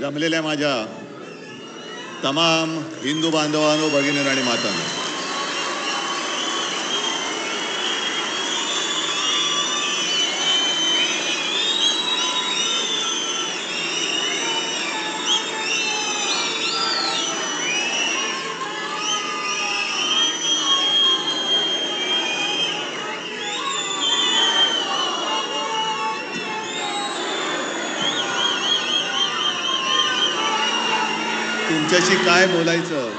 जमलेल्या माझ्या तमाम हिंदू बांधवांनो भगिनी आणि मातांनो. तुमच्याशी काय बोलायचं?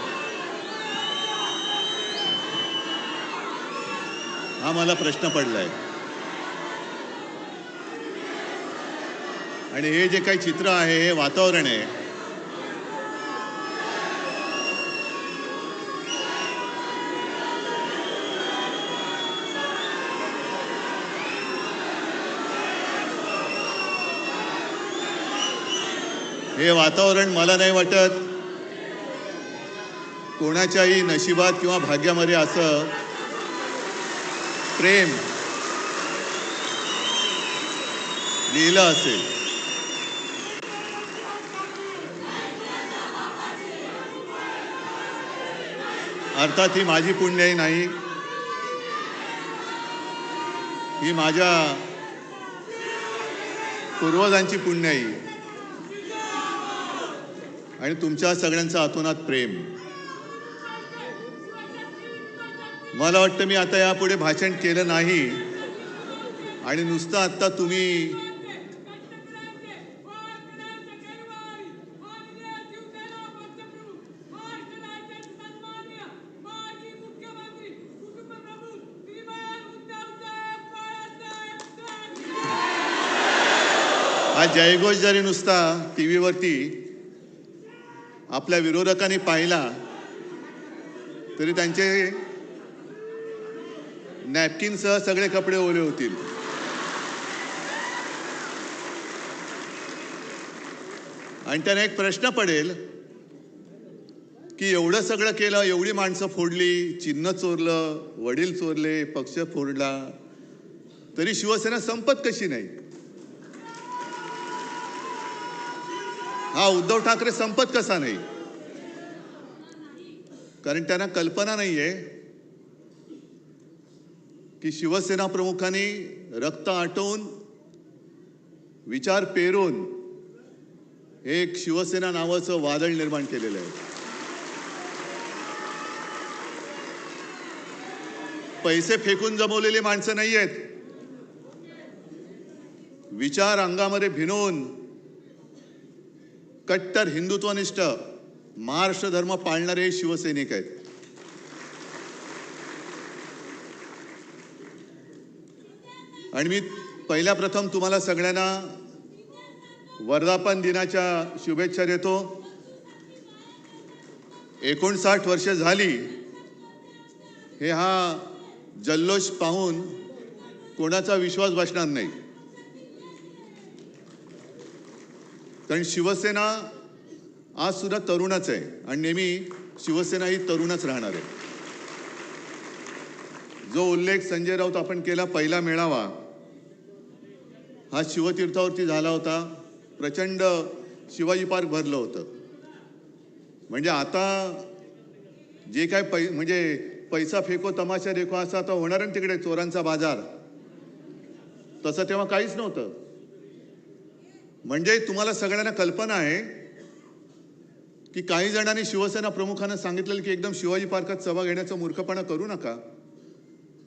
हा मला प्रश्न पडलाय. आणि हे जे काही चित्र आहे हे वातावरण आहे. हे वातावरण मला नाही वाटत. कोणाच्याही नशिबात किंवा भाग्यामध्ये असं प्रेम लिहिलं असेल. अर्थात ही माझी पुण्याई नाही. ही माझ्या पूर्वजांची पुण्याई. आणि तुमच्या सगळ्यांचं अतोनात प्रेम. मला वाटतं मी आता यापुढे भाषण केलं नाही. आणि नुसतं आता तुम्ही हा जयघोष जरी नुसता टी व्हीवरती आपल्या विरोधकांनी पाहिला तरी त्यांचे नॅपकिनसह सगळे कपडे ओले होतील. आणि त्यांना एक प्रश्न पडेल की एवढं सगळं केलं एवढी माणसं फोडली चिन्ह चोरलं वडील चोरले पक्ष फोडला तरी शिवसेना संपत कशी नाही? हा उद्धव ठाकरे संपत कसा नाही? कारण त्यांना कल्पना नाहीये. की शिवसेना प्रमुखांनी रक्त आटवून विचार पेरून एक शिवसेना नावाचं वादळ निर्माण केलेलं आहे. पैसे फेकून जमवलेली माणसं नाही आहेत. विचार अंगामध्ये भिनवून कट्टर हिंदुत्वनिष्ठ महाराष्ट्र धर्म पाळणारे शिवसैनिक आहेत. आणि मी पहिल्या प्रथम तुम्हाला सगळ्यांना वर्धापन दिनाच्या शुभेच्छा देतो. एकोणसाठ वर्ष झाली हे हा जल्लोष पाहून कोणाचा विश्वास बसणार नाही. कारण शिवसेना आज सुद्धा तरुणच आहे आणि नेहमी शिवसेना ही तरुणच राहणार आहे. जो उल्लेख संजय राऊत आपण केला पहिला मेळावा हा शिवतीर्थावरती झाला होता. प्रचंड शिवाजी पार्क भरलं होतं. म्हणजे आता जे काय पै म्हणजे पैसा फेको तमाशा रेखो असा आता होणार ना तिकडे चोरांचा बाजार? तसं तेव्हा काहीच नव्हतं. म्हणजे तुम्हाला सगळ्यांना कल्पना आहे की काही जणांनी शिवसेना प्रमुखांना सांगितलेलं की एकदम शिवाजी पार्कात सभा घेण्याचा मूर्खपणा करू नका.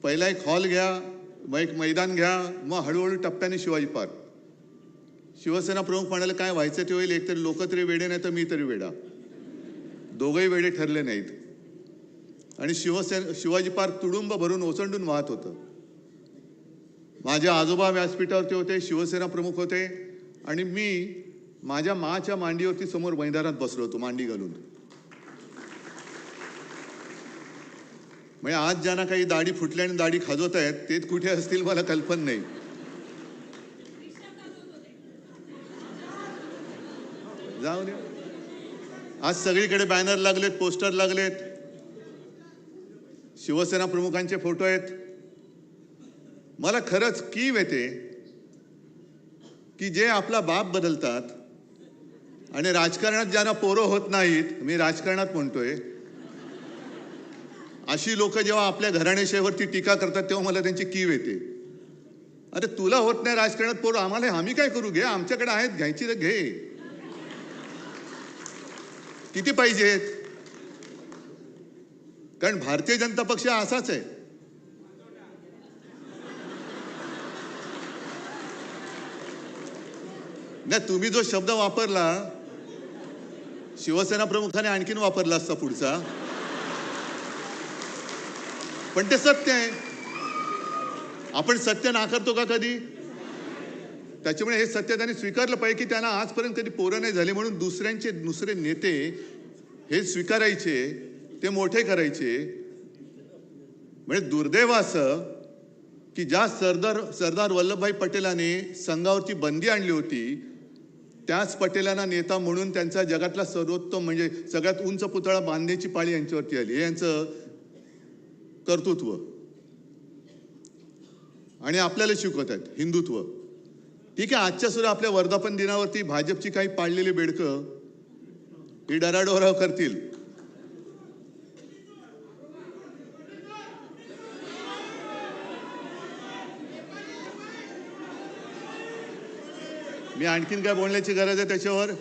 पहिला एक हॉल घ्या मग एक मैदान घ्या मग हळूहळू टप्प्याने शिवाजी पार्क. शिवसेना प्रमुख म्हणाले काय व्हायचं ते होईल एकतरी लोक तरी वेडे नाही तर मी तरी वेडा. दोघंही वेडे ठरले नाहीत. आणि शिवसेना शिवाजी पार्क तुडुंब भरून ओसंडून वाहत होतं. माझ्या आजोबा व्यासपीठावरती होते शिवसेना प्रमुख होते आणि मी माझ्या माच्या मांडीवरती समोर मैदानात बसलो होतो मांडी घालून. म्हणजे आज ज्यांना काही दाढी फुटल्या आणि दाढी खाजवत आहेत ते कुठे असतील मला कल्पना नाही. जाऊ दे. आज सगळीकडे बॅनर लागलेत पोस्टर लागलेत. शिवसेना प्रमुखांचे फोटो आहेत. मला खरंच कीव येते की जे आपला बाप बदलतात आणि राजकारणात ज्यांना पोरं होत नाहीत मी राजकारणात म्हणतोय अशी लोक जेव्हा आपल्या घराण्याशाहीवरती टीका करतात तेव्हा मला त्यांची कीव येते. अरे तुला होत नाही राजकारणात पोर आम्हाला आम्ही काय करू? घे आमच्याकडे आहेत घ्यायची तर घे. किती पाहिजेत कारण भारतीय जनता पक्ष असाच आहे. नाही तुम्ही जो शब्द वापरला शिवसेना प्रमुखाने आणखीन वापरला असता पुढचा. पण ते सत्य आहे. आपण सत्य नाकारतो का कधी? त्याच्यामुळे हे सत्य त्यांनी स्वीकारलं पाहिजे की त्यांना आजपर्यंत कधी पोरं नाही झाले म्हणून दुसऱ्यांचे दुसरे नेते हे स्वीकारायचे ते मोठे करायचे. म्हणजे दुर्दैव असं की ज्या सरदार सरदार वल्लभभाई पटेलांनी संघावरची बंदी आणली होती त्याच पटेलांना नेता म्हणून त्यांचा जगातला सर्वोत्तम म्हणजे सगळ्यात उंच पुतळा बांधण्याची पाळी यांच्यावरती आली. यांचं कर्तृत्व. आणि आपल्याला शिकवत आहेत हिंदुत्व. ठीक आहे आजच्या सुद्धा आपल्या वर्धापन दिनावरती भाजपची काही पाळलेली बेडकं ही डराडोराव करतील. मी आणखीन काय बोलण्याची गरज आहे त्याच्यावर?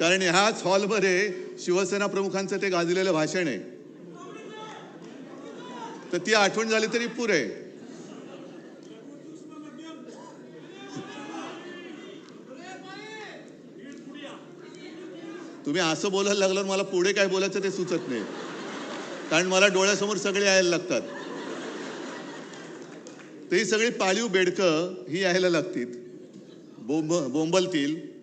कारण ह्याच हॉलमध्ये शिवसेना प्रमुखांचं ते गाजलेलं भाषण आहे. तर ती आठवण झाली तरी पुरे. तुम्ही असं बोलायला लागलं मला पुढे काय बोलायचं ते सुचत नाही. कारण मला डोळ्यासमोर सगळे यायला लागतात. ते सगळी पाळीव बेडकं ही यायला लागतील. बोंब बोंबलतील.